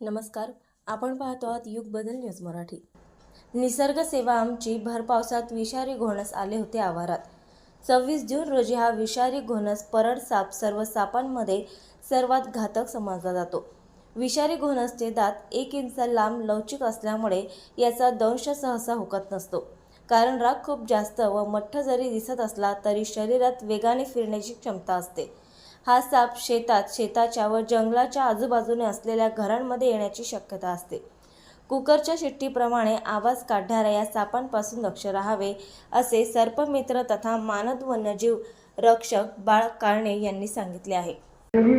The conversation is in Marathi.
नमस्कार. आपण पाहतो आहात युग बदल न्यूज मराठी. निसर्ग सेवा आमची भर पावसात विषारी घोणस आले होते आवारात. सव्वीस जून रोजी हा विषारी घोणस परड साप सर्व सापांमध्ये सर्वात घातक समजला जातो. विषारी घोणसचे दात एक इंच लांब लवचिक असल्यामुळे याचा दंश सहसा हुकत नसतो. कारण राग खूप जास्त व मठ्ठ जरी दिसत असला तरी शरीरात वेगाने फिरण्याची क्षमता असते. हा साप शेतात शेताच्या व जंगलाच्या आजूबाजूने असलेल्या घरांमध्ये येण्याची शक्यता असते. कुकरच्या शिट्टीप्रमाणे आवाज काढणाऱ्या या सापांपासून लक्ष राहावे असे सर्पमित्र तथा मानद वन्यजीव रक्षक बाळ काळणे यांनी सांगितले आहे. तुम्ही